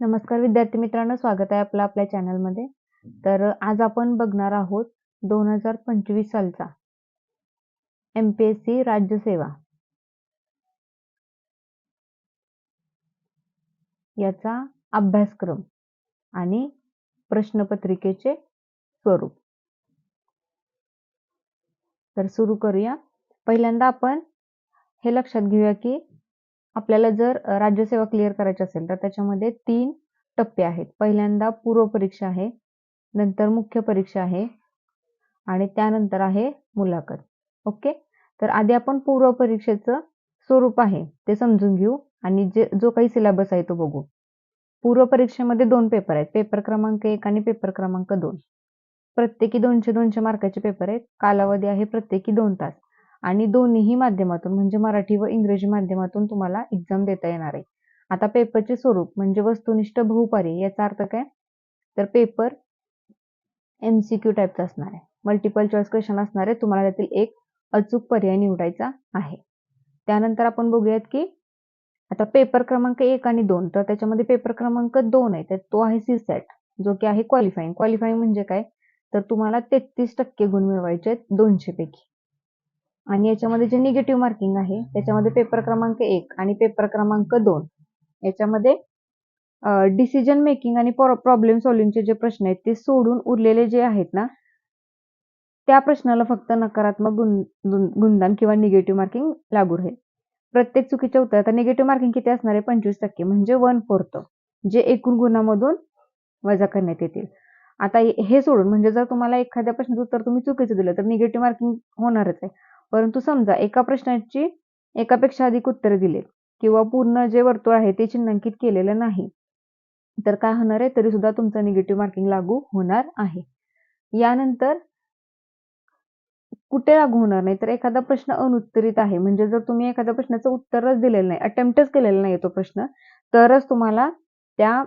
नमस्कार विद्यार्थी मित्रांनो स्वागत आहे आपलं आपल्या चॅनलमध्ये. तर आज आपण बघणार आहोत दोन हजार पंचवीस सालचा एम पी एस सी राज्यसेवा याचा अभ्यासक्रम आणि प्रश्नपत्रिकेचे स्वरूप. तर सुरू करूया. पहिल्यांदा आपण हे लक्षात घेऊया की आपल्याला जर राज्यसेवा क्लिअर करायची असेल तर त्याच्यामध्ये तीन टप्पे आहेत. पहिल्यांदा पूर्व परीक्षा आहे नंतर मुख्य परीक्षा आहे आणि त्यानंतर आहे मुलाखत. ओके? तर आधी आपण पूर्व परीक्षेचं स्वरूप आहे ते समजून घेऊ आणि जे जो काही सिलेबस आहे तो बघू. पूर्व परीक्षेमध्ये दोन पेपर आहेत पेपर क्रमांक एक आणि पेपर क्रमांक दोन. प्रत्येकी दोनशे दोनशे मार्काचे पेपर आहेत कालावधी आहे प्रत्येकी दोन तास. आणि दोन्हीही माध्यमातून म्हणजे मराठी व इंग्रजी माध्यमातून तुम्हाला एक्झाम देता येणार आहे. आता पेपरचे स्वरूप म्हणजे वस्तुनिष्ठ बहुपारी याचा अर्थ काय? तर पेपर एम सी क्यू टाईपचा असणार आहे. मल्टिपल चॉईस क्वेश्चन असणार आहे. तुम्हाला त्यातील एक अचूक पर्याय निवडायचा आहे. त्यानंतर आपण बघूयात की आता पेपर क्रमांक एक आणि दोन तर त्याच्यामध्ये पेपर क्रमांक दोन आहे तर तो आहे सी सॅट जो की आहे क्वालिफाईंग क्वालिफाईंग म्हणजे काय? तर तुम्हाला तेहतीस टक्के गुण मिळवायचे आहेत दोनशे पैकी. आणि याच्यामध्ये जे निगेटिव्ह मार्किंग आहे त्याच्यामध्ये पेपर क्रमांक एक आणि पेपर क्रमांक दोन. याच्यामध्ये डिसिजन मेकिंग आणि प्रॉब्लेम सॉल्विंगचे जे प्रश्न आहेत ते सोडून उरलेले जे आहेत ना त्या प्रश्नाला फक्त नकारात्मक गुणदान किंवा निगेटिव्ह मार्किंग लागू राहील प्रत्येक चुकीच्या उत्तरात निगेटिव्ह मार्किंग किती असणार आहे? पंचवीस टक्के. म्हणजे वन फोर्थ जे एकूण गुणामधून वजा करण्यात येतील. आता हे सोडून म्हणजे जर तुम्हाला एखाद्या प्रश्नाचं उत्तर तुम्ही चुकीचं दिलं तर निगेटिव्ह मार्किंग होणारच आहे. परंतु समजा एका प्रश्नाची एकापेक्षा अधिक उत्तरे दिले किंवा पूर्ण जे वर्तुळ आहे ते चिन्हांकित केलेलं नाही तर काय होणार आहे? तरी सुद्धा तुमचं निगेटिव्ह मार्किंग लागू होणार आहे. यानंतर कुठे लागू होणार नाही? तर एखादा प्रश्न अनुत्तरित आहे. म्हणजे जर तुम्ही एखाद्या प्रश्नाचं उत्तरच दिलेलं नाही अटेम्प्टच केलेलं नाही तो प्रश्न तरच तुम्हाला त्या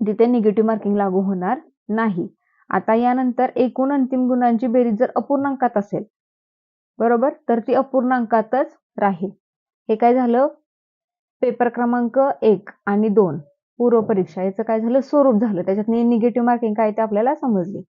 तिथे निगेटिव्ह मार्किंग लागू होणार नाही. आता यानंतर एकूण अंतिम गुणांची बेरीज जर अपूर्णांकात असेल बरोबर? तर ती अपूर्णांकातच राहील. हे काय झालं? पेपर क्रमांक एक आणि दोन पूर्व परीक्षा याचं काय झालं? स्वरूप झालं. त्याच्यात निगेटिव्ह मार्किंग काय ते आपल्याला समजली.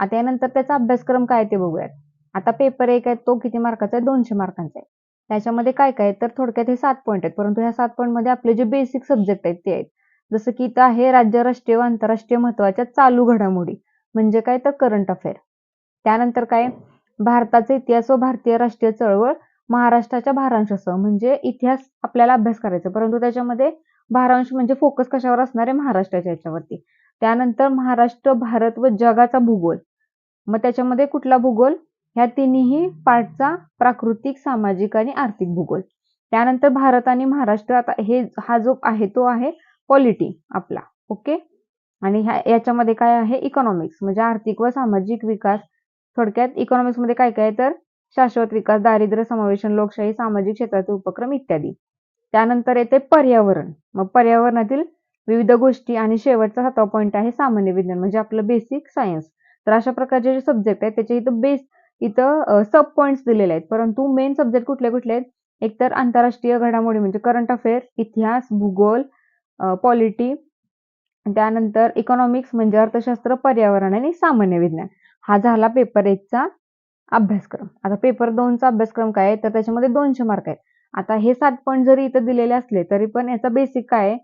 आता यानंतर त्याचा अभ्यासक्रम काय ते बघूयात. आता पेपर एक आहे तो किती मार्काचा आहे? दोनशे मार्कांचा आहे. त्याच्यामध्ये काय काय तर थोडक्यात हे सात पॉईंट आहेत. परंतु ह्या सात पॉईंटमध्ये आपले जे बेसिक सब्जेक्ट आहेत ते आहेत. जसं की इथं आहे राज्य राष्ट्रीय व आंतरराष्ट्रीय महत्त्वाच्या चालू घडामोडी. म्हणजे काय? तर करंट अफेअर त्यानंतर काय? भारताचा इतिहास व भारतीय राष्ट्रीय चळवळ महाराष्ट्राच्या भारांशासह म्हणजे इतिहास आपल्याला अभ्यास करायचा. परंतु त्याच्यामध्ये भारांश म्हणजे फोकस कशावर असणार आहे? महाराष्ट्राच्या याच्यावरती. त्यानंतर महाराष्ट्र भारत व जगाचा भूगोल. मग त्याच्यामध्ये कुठला भूगोल? ह्या तिन्ही पार्टचा प्राकृतिक सामाजिक आणि आर्थिक भूगोल. त्यानंतर भारत आणि महाराष्ट्र आता हे हा जो आहे तो आहे पॉलिटी आपला. ओके? आणि ह्या याच्यामध्ये काय आहे? इकॉनॉमिक्स म्हणजे आर्थिक व सामाजिक विकास थोडक्यात इकॉनॉमिक्समध्ये काय काय तर शाश्वत विकास दारिद्र्य समावेशन लोकशाही सामाजिक क्षेत्राचे उपक्रम इत्यादी. त्यानंतर येते पर्यावरण. मग पर्यावरणातील विविध गोष्टी आणि शेवटचा सातवा पॉईंट आहे सामान्य विज्ञान म्हणजे आपलं बेसिक सायन्स तर अशा प्रकारचे जे सब्जेक्ट आहेत त्याचे इथं बेस इथं सब पॉईंट्स दिलेले आहेत. परंतु मेन सब्जेक्ट कुठले कुठले आहेत? एकतर आंतरराष्ट्रीय घडामोडी म्हणजे करंट अफेअर इतिहास भूगोल पॉलिटी त्यानंतर इकॉनॉमिक्स म्हणजे अर्थशास्त्र पर्यावरण आणि सामान्य विज्ञान. हा झाला पेपर एकचा अभ्यासक्रम. आता पेपर दोनचा अभ्यासक्रम काय आहे? तर त्याच्यामध्ये दोनशे मार्क आहेत. आता हे सात पॉईंट जरी इथं दिलेले असले तरी पण याचा बेसिक काय आहे?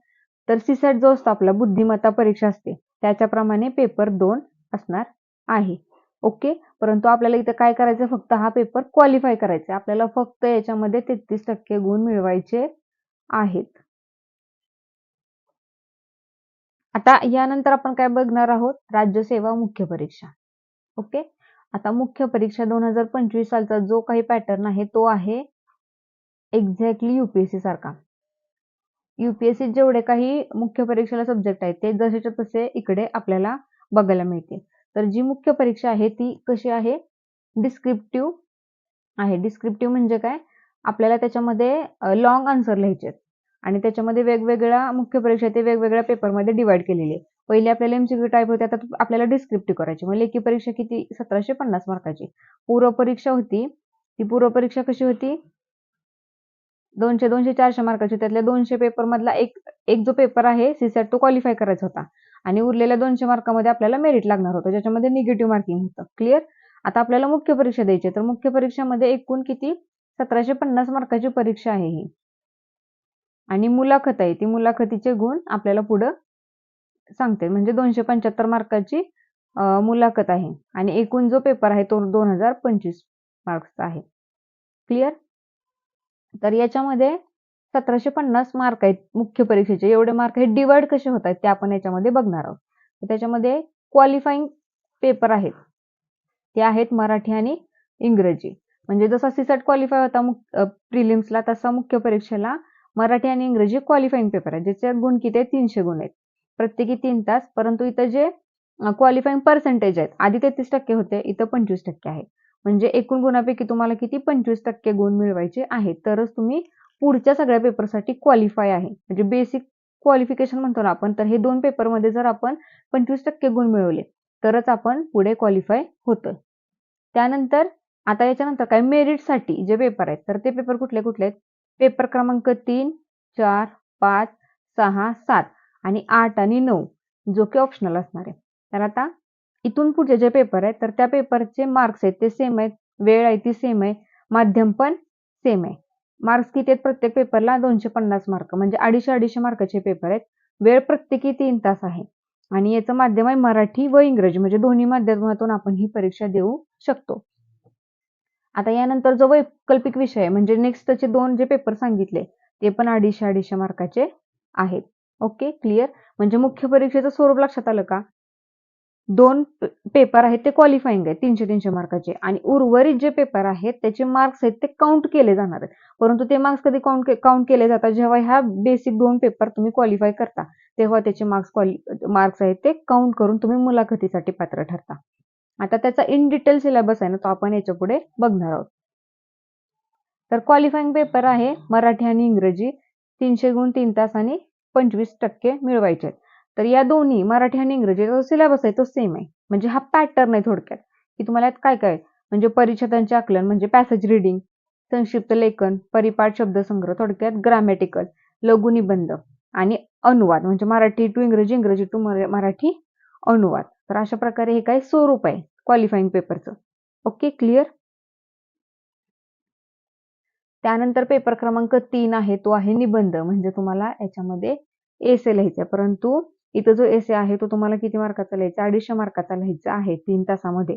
तर सीसेट जो असतो आपला बुद्धिमत्ता परीक्षा असते. त्याच्याप्रमाणे पेपर दोन असणार आहे. ओके? परंतु आपल्याला इथं काय करायचं फक्त हा पेपर क्वालिफाय करायचा आपल्याला फक्त याच्यामध्ये तेहतीस टक्के गुण मिळवायचे आहेत. आता यानंतर आपण काय बघणार आहोत? राज्यसेवा मुख्य परीक्षा. ओके? आता मुख्य परीक्षा दोन हजार पंचवीस सालचा जो काही पॅटर्न आहे तो आहे एक्झॅक्टली युपीएससी सारखा. युपीएससी जेवढे काही मुख्य परीक्षेला सब्जेक्ट आहेत ते जसेच्या तसे इकडे आपल्याला बघायला मिळते तर जी मुख्य परीक्षा आहे ती कशी आहे? डिस्क्रिप्टिव्ह आहे. डिस्क्रिप्टिव्ह म्हणजे काय? आपल्याला त्याच्यामध्ये लॉंग आन्सर लिहायचे आणि त्याच्यामध्ये वेगवेगळ्या मुख्य परीक्षा ते वेगवेगळ्या पेपरमध्ये डिवाइड केलेली आहे पहिले आपल्याला एमसीक्यू टाईप होते आता आपल्याला डिस्क्रिप्टिव्ह करायची. म्हणजे लेखी परीक्षा किती? सतराशे पन्नास मार्काची. पूर्व परीक्षा होती. ती पूर्व परीक्षा कशी होती? दोनशे दोनशे चारशे मार्काची. त्यातल्या दोनशे पेपर मधला एक एक जो पेपर आहे सीसॅट तो क्वालिफाय करायचा होता. आणि उरलेल्या दोनशे मार्कामध्ये आपल्याला मेरिट लागणार होतं. ज्याच्यामध्ये निगेटिव्ह मार्किंग होतं. क्लिअर आता आपल्याला मुख्य परीक्षा द्यायची आहे. तर मुख्य परीक्षामध्ये एकूण किती? सतराशे पन्नास मार्काची परीक्षा आहे ही. आणि मुलाखत आहे. ती मुलाखतीचे गुण आपल्याला पुढं सांगते. म्हणजे दोनशे पंच्याहत्तर मार्काची मुलाखत आहे. आणि एकूण जो पेपर आहे तो दोन हजार पंचवीस मार्क्सचा आहे. क्लिअर तर याच्यामध्ये सतराशे पन्नास मार्क आहेत मुख्य परीक्षेचे. एवढे मार्क हे डिवाइड कसे होत आहेत ते आपण याच्यामध्ये बघणार आहोत. तर त्याच्यामध्ये क्वालिफाईंग पेपर आहेत. ते आहेत मराठी आणि इंग्रजी. म्हणजे जसा सीसॅट क्वालिफाय होता प्रिलिम्सला तसा मुख्य परीक्षेला मराठी आणि इंग्रजी क्वालिफाईंग पेपर आहे ज्याच्यात गुण किती तीनशे गुण आहेत. प्रत्येकी तीन तास परंतु इथं जे क्वालिफाईंग पर्सेंटेज आहेत आधी तेहतीस टक्के होते इथं पंचवीस टक्के आहे. म्हणजे एकूण गुणापैकी तुम्हाला किती पंचवीस टक्के गुण मिळवायचे आहेत तरच तुम्ही पुढच्या सगळ्या पेपरसाठी क्वालिफाय आहे. म्हणजे बेसिक क्वालिफिकेशन म्हणतो ना आपण तर हे दोन पेपरमध्ये जर आपण पंचवीस टक्के गुण मिळवले तरच आपण पुढे क्वालिफाय होतं. त्यानंतर आता याच्यानंतर काय मेरिटसाठी जे पेपर आहेत तर ते पेपर कुठले कुठले आहेत? पेपर क्रमांक तीन चार पाच सहा सात. आणि आठ आणि नऊ जो की ऑप्शनल असणार आहे. तर आता इथून पुढचे जे पेपर आहेत तर त्या पेपरचे मार्क्स आहेत ते सेम आहेत. वेळ आहे ती सेम आहे. माध्यम पण सेम आहे. मार्क्स किती आहेत प्रत्येक पेपरला दोनशे पन्नास मार्क म्हणजे अडीचशे अडीचशे मार्काचे पेपर आहेत. वेळ प्रत्येकी तीन तास आहे. आणि याचं माध्यम आहे मराठी व इंग्रजी. म्हणजे दोन्ही माध्यमातून आपण ही परीक्षा देऊ शकतो. आता यानंतर जो वैकल्पिक विषय आहे म्हणजे नेक्स्टचे दोन जे पेपर सांगितले ते पण अडीचशे अडीचशे मार्काचे आहेत. ओके क्लिअर म्हणजे मुख्य परीक्षेचं स्वरूप लक्षात आलं का? दोन पेपर आहेत ते क्वालिफाईंग आहेत तीनशे तीनशे मार्काचे. आणि उर्वरित जे पेपर आहेत त्याचे मार्क्स आहेत ते काउंट केले जाणार आहेत. परंतु ते मार्क्स कधी काउंट काउंट केले जातात? जेव्हा ह्या बेसिक दोन पेपर तुम्ही क्वालिफाय करता तेव्हा त्याचे मार्क्स क्वालि मार्क्स आहेत ते काउंट करून तुम्ही मुलाखतीसाठी पात्र ठरता. आता त्याचा इन डिटेल सिलेबस आहे ना तो आपण याच्यापुढे बघणार आहोत. तर क्वालिफाईंग पेपर आहे मराठी आणि इंग्रजी तीनशे गुण तीन तास आणि पंचवीस टक्के मिळवायचे आहेत. तर या दोन्ही मराठी आणि इंग्रजी जो सिलेबस आहे तो सेम आहे. म्हणजे हा पॅटर्न आहे थोडक्यात. की तुम्हाला यात काय काय म्हणजे परिच्छेदांचे आकलन म्हणजे पॅसेज रिडिंग संक्षिप्त लेखन परिपाठ शब्दसंग्रह थोडक्यात ग्रामॅटिकल लघुनिबंध आणि अनुवाद. म्हणजे मराठी टू इंग्रजी इंग्रजी टू मराठी अनुवाद. तर अशा प्रकारे हे काय स्वरूप आहे? क्वालिफाईंग पेपरचं ओके क्लिअर त्यानंतर पेपर क्रमांक तीन आहे तो आहे निबंध. म्हणजे तुम्हाला याच्यामध्ये एसे लिहायचा परंतु इथं जो एसे आहे तो तुम्हाला किती मार्काचा लिहायचा? अडीचशे मार्काचा लिहायचा आहे तीन तासामध्ये.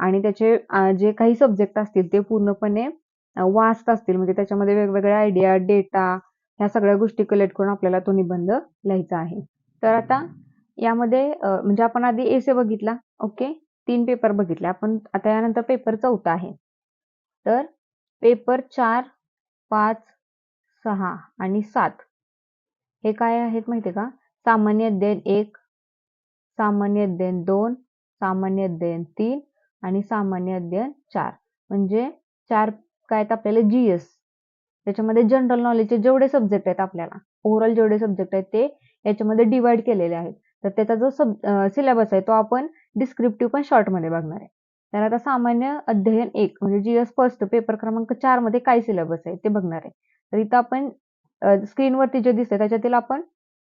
आणि त्याचे जे काही सब्जेक्ट असतील ते पूर्णपणे वास्ट असतील. म्हणजे त्याच्यामध्ये वेगवेगळ्या आयडिया डेटा ह्या सगळ्या गोष्टी कलेक्ट करून आपल्याला तो निबंध लिहायचा आहे. तर आता यामध्ये म्हणजे आपण आधी एसे बघितला. ओके तीन पेपर बघितले. आपण आता यानंतर पेपर चौथा आहे. तर पेपर चार पाच सहा आणि सात. हे काय आहेत माहिती का? सामान्य अध्ययन एक सामान्य अध्ययन दोन सामान्य अध्ययन तीन आणि सामान्य अध्ययन चार. म्हणजे चार काय आहेत आपल्याला? जी एस त्याच्यामध्ये जनरल नॉलेजचे जेवढे सब्जेक्ट आहेत आपल्याला ओव्हरऑल जेवढे सब्जेक्ट आहेत ते याच्यामध्ये डिवाइड केलेले आहेत. तर त्याचा जो सब सिलेबस आहे तो आपण डिस्क्रिप्टिव्ह पण शॉर्टमध्ये बघणार आहे. तर आता सामान्य अध्ययन एक म्हणजे जी एस फर्स्ट पेपर क्रमांक चारमध्ये काय सिलेबस आहे ते बघणार आहे. तर इथं आपण स्क्रीनवरती जे दिसतंय त्याच्यातील आपण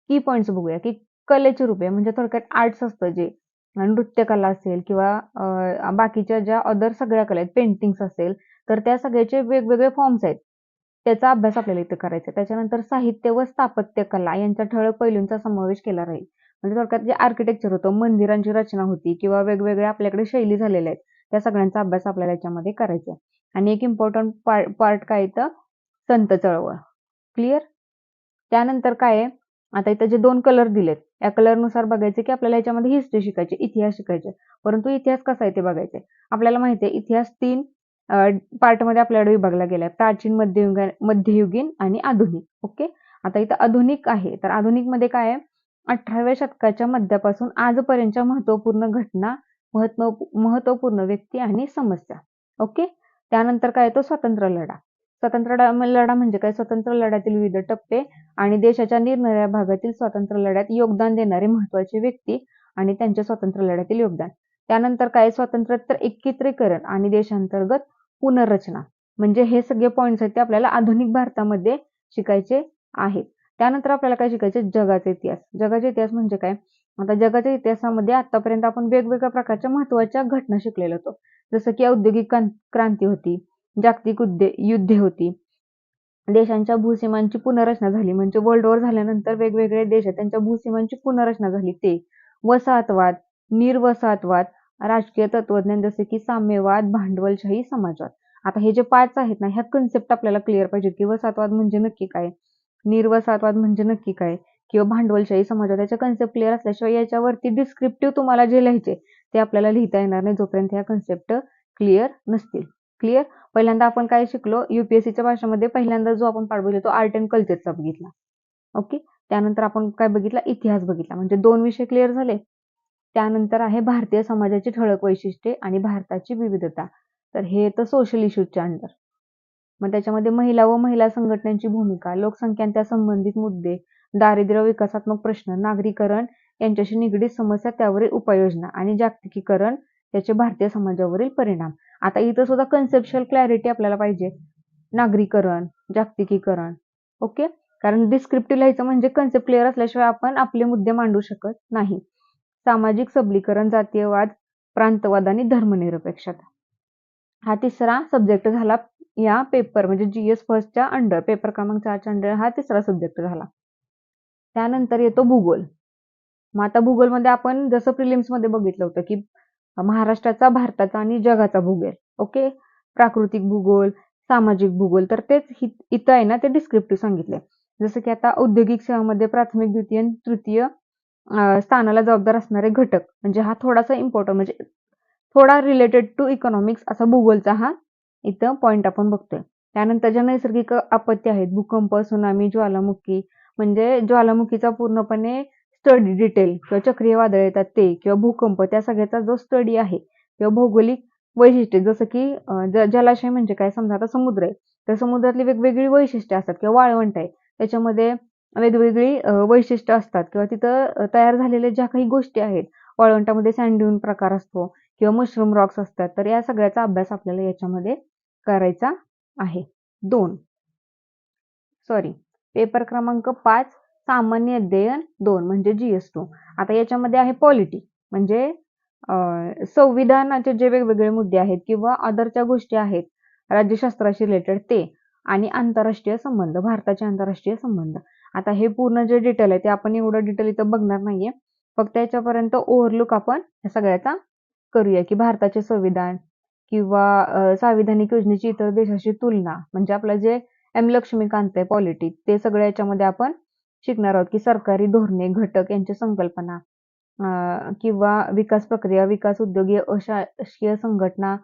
की पॉईंट्स बघूया की कलेचे रूपे म्हणजे थोडक्यात आर्ट्स असतं जे. नृत्यकला असेल किंवा बाकीच्या ज्या अदर सगळ्या कला आहेत पेंटिंग्स असेल तर त्या सगळ्याचे वेगवेगळे फॉर्म्स आहेत. त्याचा अभ्यास आपल्याला इथं करायचा त्याच्यानंतर साहित्य व स्थापत्य कला यांच्या ठळक पैलूंचा समावेश केला राहील. म्हणजे थोडक्यात जे आर्किटेक्चर होतं मंदिरांची रचना होती किंवा वेगवेगळ्या आपल्याकडे शैली झालेल्या आहेत त्या सगळ्यांचा अभ्यास आपल्याला याच्यामध्ये करायचा आहे. आणि एक इम्पॉर्टंट पार्ट काय येतं संत चळवळ. क्लिअर त्यानंतर काय आहे? आता इथं जे दोन कलर दिलेत या कलरनुसार बघायचे की आपल्याला याच्यामध्ये हिस्ट्री शिकायची इतिहास शिकायचे. परंतु इतिहास कसा आहे ते बघायचे आपल्याला माहिती आहे इतिहास तीन पार्टमध्ये आपल्याकडे विभागला गेलाय. प्राचीन मध्ययुगीन मध्ययुगीन आणि आधुनिक. ओके आता इथं आधुनिक आहे. तर आधुनिकमध्ये काय आहे? अठराव्या शतकाच्या मध्यापासून आजपर्यंतच्या महत्त्वपूर्ण घटना महत्त्व महत्त्वपूर्ण व्यक्ती आणि समस्या. ओके त्यानंतर काय येतो? स्वातंत्र्य लढा. स्वातंत्र्य लढा म्हणजे काय? स्वतंत्र लढ्यातील विविध टप्पे आणि देशाच्या निरनिराळ्या भागातील स्वातंत्र्य लढ्यात योगदान देणारे महत्त्वाचे व्यक्ती आणि त्यांच्या स्वातंत्र्य लढ्यातील योगदान. त्यानंतर काय? स्वातंत्र्योत्तर एकत्रीकरण आणि देशांतर्गत पुनर्रचना. म्हणजे हे सगळे पॉईंट्स आहेत ते आपल्याला आधुनिक भारतामध्ये शिकायचे आहेत. त्यानंतर आपल्याला काय शिकायचे? जगाचा इतिहास. जगाचा इतिहास म्हणजे काय? आता जगाच्या इतिहासामध्ये आतापर्यंत आपण वेगवेगळ्या प्रकारच्या महत्त्वाच्या घटना शिकलेलो होतो. जसं की औद्योगिक क्रांती होती जागतिक उद्ये युद्धे होती. देशांच्या भूसीमांची पुनर्रचना झाली. म्हणजे वर्ल्ड वॉर झाल्यानंतर वेगवेगळे देश त्यांच्या भूसीमांची पुनर्रचना झाली. ते वसाहतवाद निर्वसाहतवाद राजकीय तत्वज्ञान जसे की साम्यवाद भांडवलशाही समाजवाद. आता हे जे पाच आहेत ना ह्या कन्सेप्ट आपल्याला क्लिअर पाहिजेत की वसाहतवाद म्हणजे नक्की काय? निर्वसाहतवाद म्हणजे नक्की काय? किंवा भांडवलशाही समाजात याच्या कन्सेप्ट क्लिअर असल्याशिवाय याच्यावरती डिस्क्रिप्टिव्ह तुम्हाला जे लिहायचे ते आपल्याला लिहिता येणार नाही जोपर्यंत ह्या कन्सेप्ट क्लिअर नसतील. क्लिअर पहिल्यांदा आपण काय शिकलो? युपीएससीच्या भाषेमध्ये पहिल्यांदा जो आपण पाठ तो आर्ट अँड कल्चरचा बघितला. ओके त्यानंतर आपण काय बघितला? इतिहास बघितला. म्हणजे दोन विषय क्लिअर झाले. त्यानंतर आहे भारतीय समाजाची ठळक वैशिष्ट्ये आणि भारताची विविधता. तर हे तर सोशल इश्यूजच्या अंडर मग त्याच्यामध्ये महिला व महिला संघटनांची भूमिका लोकसंख्यांच्या संबंधित मुद्दे दारिद्र्य विकासात्मक प्रश्न नागरीकरण यांच्याशी निगडीत समस्या त्यावरील उपाययोजना आणि जागतिकीकरण त्याचे भारतीय समाजावरील परिणाम. आता इथं सुद्धा कन्सेप्शुअल क्लॅरिटी आपल्याला पाहिजे. नागरीकरण जागतिकीकरण ओके कारण डिस्क्रिप्टिव्ह लिहायचं म्हणजे कन्सेप्ट क्लिअर असल्याशिवाय आपण आपले मुद्दे मांडू शकत नाही. सामाजिक सबलीकरण जातीयवाद प्रांतवाद आणि धर्मनिरपेक्षता. हा तिसरा सब्जेक्ट झाला या पेपर म्हणजे जी एस फर्स्टच्या अंडर पेपर क्रमांक चारच्या अंडर हा तिसरा सब्जेक्ट झाला. त्यानंतर येतो भूगोल. मग आता भूगोलमध्ये आपण जसं प्रिलिम्समध्ये बघितलं होतं की महाराष्ट्राचा भारताचा आणि जगाचा भूगोल ओके? प्राकृतिक भूगोल सामाजिक भूगोल तर तेच इथं आहे ना ते डिस्क्रिप्टिव्ह सांगितले जसं की आता औद्योगिक सेवामध्ये प्राथमिक द्वितीय तृतीय स्थानाला जबाबदार असणारे घटक म्हणजे हा थोडासा इम्पॉर्टंट म्हणजे थोडा रिलेटेड टू इकॉनॉमिक्स असा भूगोलचा हा इथं पॉईंट आपण बघतोय. त्यानंतर ज्या नैसर्गिक आपत्ती आहेत भूकंप सुनामी ज्वालामुखी म्हणजे ज्वालामुखीचा पूर्णपणे स्टडी डिटेल किंवा चक्रीय वादळ येतात ते किंवा भूकंप त्या सगळ्याचा जो स्टडी आहे किंवा भौगोलिक वैशिष्ट्ये जसं की जलाशय म्हणजे काय? समजा आता समुद्र आहे. तर समुद्रातली वेगवेगळी वैशिष्ट्ये असतात किंवा वाळवंट आहे. त्याच्यामध्ये वेगवेगळी वैशिष्ट्य असतात किंवा तिथं तयार झालेल्या ज्या काही गोष्टी आहेत वाळवंटामध्ये सँड्यून प्रकार असतो किंवा मशरूम रॉक्स असतात. तर या सगळ्याचा अभ्यास आपल्याला याच्यामध्ये करायचा आहे. दोन. सॉरी पेपर क्रमांक पाच सामान्य अध्ययन दोन म्हणजे जीएस टू आता याच्यामध्ये आहे पॉलिटी म्हणजे संविधानाचे जे वेगवेगळे मुद्दे आहेत किंवा अदरच्या गोष्टी आहेत राज्यशास्त्राशी रिलेटेड ते आणि आंतरराष्ट्रीय संबंध भारताचे आंतरराष्ट्रीय संबंध. आता हे पूर्ण जे डिटेल आहे ते आपण एवढं डिटेल इथं बघणार नाहीये. फक्त याच्यापर्यंत ओव्हरलुक आपण या सगळ्याचा करूया की भारताचे संविधान किंवा संविधानिक योजनेची इतर देशाशी तुलना म्हणजे आपलं जे एम लक्ष्मीकांत आहे पॉलिटिक ते सगळ्या याच्यामध्ये आपण शिकणार आहोत की सरकारी धोरणे घटक यांची संकल्पना किंवा विकास प्रक्रिया विकास उद्योगी अशासकीय संघटना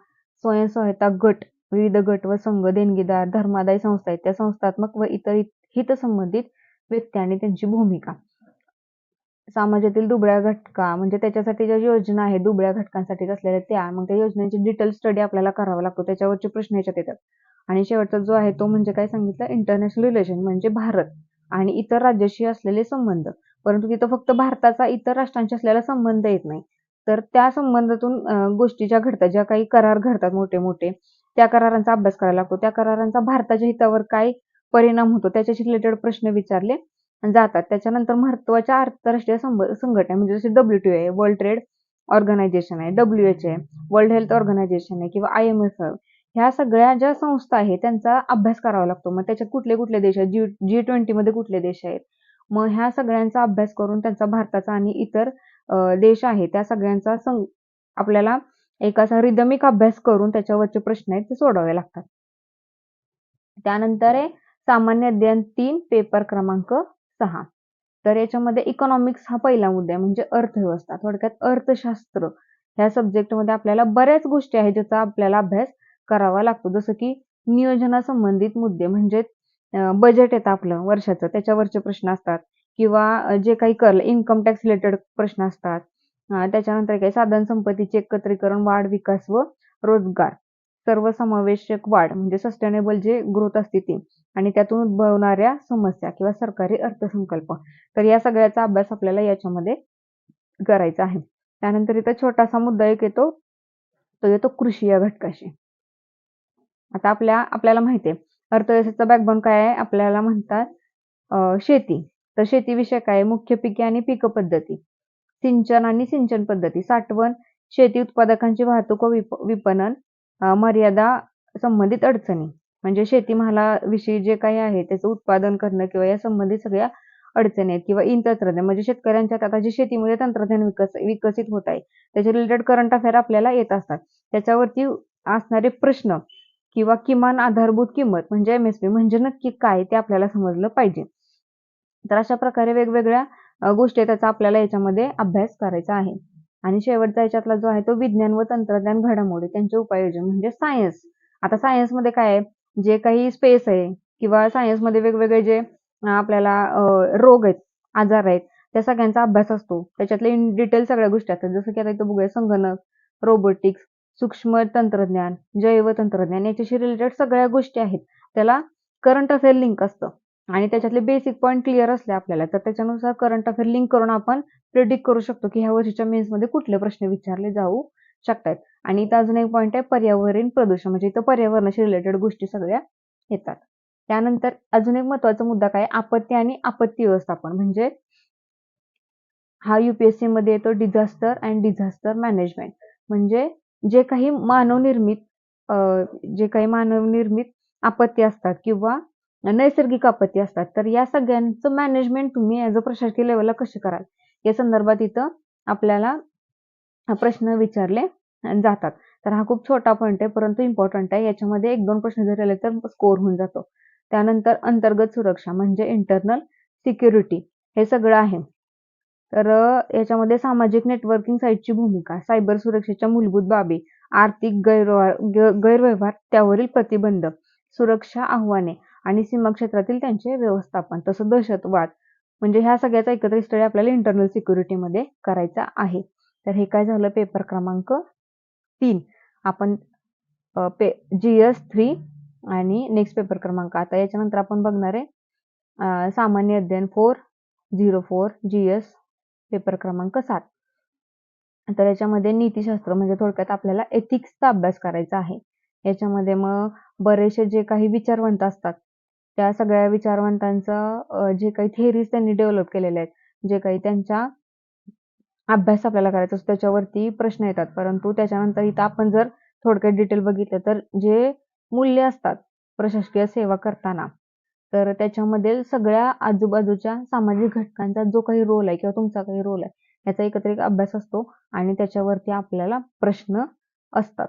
स्वयंसहायता गट विविध गट व संघ देणगीदार धर्मादायी संस्था आहेत. त्या संस्थात्मक व इतर हितसंबंधित व्यक्ती आणि त्यांची भूमिका. समाजातील दुबळ्या घटका म्हणजे त्याच्यासाठी ज्या योजना आहेत दुबळ्या घटकांसाठी असलेल्या त्या मग त्या योजनेची डिटेल स्टडी आपल्याला करावा लागतो. त्याच्यावरचे प्रश्न याच्यात येतात. आणि शेवटचा जो आहे तो म्हणजे काय सांगितलं? इंटरनॅशनल रिलेशन म्हणजे भारत आणि इतर राज्याशी असलेले संबंध. परंतु तिथं फक्त भारताचा इतर राष्ट्रांशी असलेला संबंध येत नाही. तर त्या संबंधातून गोष्टी ज्या घडतात ज्या काही करार घडतात मोठे मोठे त्या करारांचा अभ्यास करायला लागतो. त्या करारांचा भारताच्या हितावर काय परिणाम होतो त्याच्याशी रिलेटेड प्रश्न विचारले जातात. त्याच्यानंतर महत्त्वाच्या आंतरराष्ट्रीय संघटना म्हणजे जसे डब्ल्यू आहे वर्ल्ड ट्रेड ऑर्गनायझेशन आहे डब्ल्यू एच आहे वर्ल्ड हेल्थ ऑर्गनायझेशन आहे किंवा आय एम एफ ह्या सगळ्या ज्या संस्था आहेत त्यांचा अभ्यास करावा लागतो. मग त्याच्यात कुठले कुठले देश आहेत? जी जी ट्वेंटी मध्ये कुठले देश आहेत? मग ह्या सगळ्यांचा अभ्यास करून त्यांचा भारताचा आणि इतर देश आहे त्या सगळ्यांचा आपल्याला एक असा रिदमिक अभ्यास करून त्याच्यावरचे प्रश्न आहेत ते सोडवावे लागतात. त्यानंतर आहे सामान्य अध्ययन तीन पेपर क्रमांक सहा. तर याच्यामध्ये इकॉनॉमिक्स हा पहिला मुद्दा आहे म्हणजे अर्थव्यवस्था. थोडक्यात अर्थशास्त्र. ह्या सब्जेक्टमध्ये आपल्याला बऱ्याच गोष्टी आहेत ज्याचा आपल्याला अभ्यास करावा लागतो. जसं की नियोजनासंबंधित मुद्दे म्हणजे बजेट येतं आपलं वर्षाचं. त्याच्यावरचे प्रश्न असतात. किंवा जे काही कर इन्कम टॅक्स रिलेटेड प्रश्न असतात. त्याच्यानंतर काही साधन संपत्तीचे एकत्रीकरण वाढ विकास व रोजगार. सर्वसमावेशक वाढ म्हणजे सस्टेनेबल जे ग्रोथ असते ती. आणि त्यातून उद्भवणाऱ्या समस्या किंवा सरकारी अर्थसंकल्प. तर या सगळ्याचा अभ्यास आपल्याला याच्यामध्ये करायचा आहे. त्यानंतर इथं छोटासा मुद्दा एक येतो. तो येतो कृषी या घटकाशी. आता आपल्या आपल्याला माहिती आहे. अर्थव्यवस्थेचा बॅकबोन काय आहे? आपल्याला म्हणतात शेती. तर शेतीविषयक काय आहे? मुख्य पिके आणि पीक पद्धती. सिंचन आणि सिंचन पद्धती. साठवण शेती उत्पादकांची वाहतूक व विप- विपणन मर्यादा संबंधित अडचणी. म्हणजे शेतीमालाविषयी जे काही आहे त्याचं उत्पादन करणं किंवा या संबंधित सगळ्या अडचणी आहेत. किंवा इन तंत्रज्ञान म्हणजे शेतकऱ्यांच्यात आता जे शेतीमध्ये तंत्रज्ञान विकस विकसित होत आहे त्याच्या रिलेटेड करंट अफेअर आपल्याला येत असतात. त्याच्यावरती असणारे प्रश्न किंवा किमान आधारभूत किंमत म्हणजे एम एस पी म्हणजे नक्की काय ते आपल्याला समजलं पाहिजे. तर अशा प्रकारे वेगवेगळ्या गोष्टी त्याचा आपल्याला याच्यामध्ये अभ्यास करायचा आहे. आणि शेवटचा याच्यातला जो आहे तो विज्ञान व तंत्रज्ञान घडामोडी त्यांचे उपाययोजन म्हणजे सायन्स आता सायन्समध्ये काय आहे? जे काही स्पेस आहे किंवा सायन्समध्ये वेगवेगळे जे आपल्याला रोग आहेत आजार आहेत त्या सगळ्यांचा अभ्यास असतो. त्याच्यातले इन डिटेल सगळ्या गोष्टी असतात. जसं की आता इथं बघूया संगणक रोबोटिक्स सूक्ष्म तंत्रज्ञान जैव तंत्रज्ञान याच्याशी रिलेटेड सगळ्या गोष्टी आहेत. त्याला करंट अफेअर लिंक असतं. आणि त्याच्यातले बेसिक पॉईंट क्लिअर असले आपल्याला तर त्याच्यानुसार करंट अफेअर लिंक करून आपण प्रिडिक्ट करू शकतो की ह्या वर्षीच्या मेन्समध्ये कुठले प्रश्न विचारले जाऊ शकतात आणि इथं अजून एक पॉईंट आहे पर्यावरण प्रदूषण. म्हणजे इथं पर्यावरणाशी रिलेटेड गोष्टी सगळ्या येतात. त्यानंतर अजून एक महत्त्वाचा मुद्दा काय? आपत्ती आणि आपत्ती व्यवस्थापन. म्हणजे हा युपीएससी मध्ये येतो डिझास्टर अँड डिझास्टर मॅनेजमेंट म्हणजे जे काही मानवनिर्मित जे काही मानवनिर्मित आपत्ती असतात किंवा नैसर्गिक आपत्ती असतात तर या सगळ्यांचं मॅनेजमेंट तुम्ही ॲज अ प्रशासकीय लेवलला कसे कराल? या संदर्भात इथं आपल्याला प्रश्न विचारले जातात. तर हा खूप छोटा पॉईंट आहे परंतु इम्पॉर्टंट आहे. याच्यामध्ये एक दोन प्रश्न जर आले तर स्कोर होऊन जातो. त्यानंतर अंतर्गत सुरक्षा म्हणजे इंटरनल सिक्युरिटी हे सगळं आहे. तर याच्यामध्ये सामाजिक नेटवर्किंग साईटची भूमिका सायबर सुरक्षेच्या मूलभूत बाबी आर्थिक गैरव्यवहार गैरव्यवहार त्यावरील प्रतिबंध सुरक्षा आव्हाने आणि सीमा क्षेत्रातील त्यांचे व्यवस्थापन तसं दहशतवाद म्हणजे ह्या सगळ्याचा एकत्रित स्टडी आपल्याला इंटरनल सिक्युरिटीमध्ये करायचा आहे. तर हे काय झालं? पेपर क्रमांक तीन. आपण पे जी एस थ्री आणि नेक्स्ट पेपर क्रमांक. आता याच्यानंतर आपण बघणार आहे सामान्य अध्ययन four zero four G S paper क्रमांक सात. तर याच्यामध्ये नीतिशास्त्र म्हणजे थोडक्यात आपल्याला एथिक्सचा अभ्यास करायचा आहे. याच्यामध्ये मग बरेचसे जे काही विचारवंत असतात त्या सगळ्या विचारवंतांचं जे काही थेरीज त्यांनी डेव्हलप केलेले आहेत जे काही त्यांच्या अभ्यास आपल्याला करायचा असतो त्याच्यावरती प्रश्न येतात. परंतु त्याच्यानंतर इथं आपण जर थोडक्यात डिटेल बघितलं तर जे मूल्य असतात प्रशासकीय सेवा करताना तर त्याच्यामध्ये सगळ्या आजूबाजूच्या सामाजिक घटकांचा जो काही रोल आहे किंवा तुमचा काही रोल आहे याचा एकत्रित अभ्यास असतो आणि त्याच्यावरती आपल्याला प्रश्न असतात.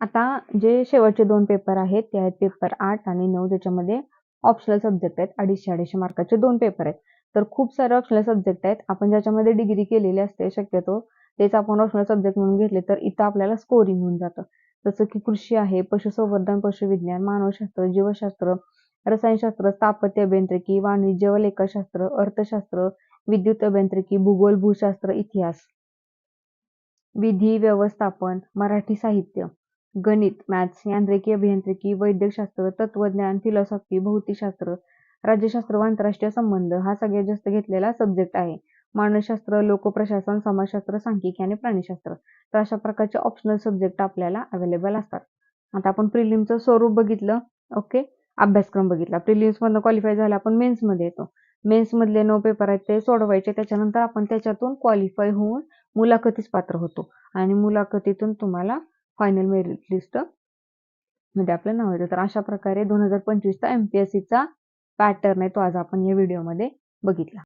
आता जे शेवटचे दोन पेपर आहेत ते आहेत पेपर आठ आणि नऊ ज्याच्यामध्ये ऑप्शनल सब्जेक्ट आहेत अडीचशे अडीचशे मार्काचे दोन पेपर आहेत. तर खूप सारे ऑप्शनल सब्जेक्ट आहेत. आपण ज्याच्यामध्ये डिग्री केलेली असते शक्यतो तेच आपण ऑप्शनल सब्जेक्ट म्हणून घेतले तर इथं आपल्याला स्कोरिंग होऊन जातं. जसं की कृषी आहे पशुसंवर्धन पशुविज्ञान मानवशास्त्र जीवशास्त्र रसायनशास्त्र स्थापत्य अभियांत्रिकी वाणिज्य व लेखशास्त्र अर्थशास्त्र विद्युत अभियांत्रिकी भूगोल भूशास्त्र इतिहास. विधी व्यवस्थापन मराठी साहित्य गणित मॅथ्स यांत्रिकी अभियांत्रिकी वैद्यकशास्त्र तत्वज्ञान फिलॉसॉफी भौतिकशास्त्र राज्यशास्त्र व आंतरराष्ट्रीय संबंध हा सगळ्यात जास्त घेतलेला सब्जेक्ट आहे. मानसशास्त्र लोकप्रशासन समाजशास्त्र सांख्यिकी आणि प्राणीशास्त्र. तर अशा प्रकारचे ऑप्शनल सब्जेक्ट आपल्याला अवेलेबल असतात. आता आपण प्रिलिमचं स्वरूप बघितलं ओके अभ्यासक्रम बघितला. प्रिलिम्समधनं क्वालिफाय झाला आपण मेन्समध्ये येतो. मेन्समधले नऊ पेपर आहेत ते सोडवायचे. त्याच्यानंतर आपण त्याच्यातून क्वालिफाय होऊन मुलाखतीस पात्र होतो. आणि मुलाखतीतून तुम्हाला फायनल मेरिट लिस्टमध्ये आपलं नाव येतं. तर अशा प्रकारे दोन हजार पंचवीसचा एमपीएससीचा पॅटर्न आहे तो आज आपण या व्हिडिओमध्ये बघितला.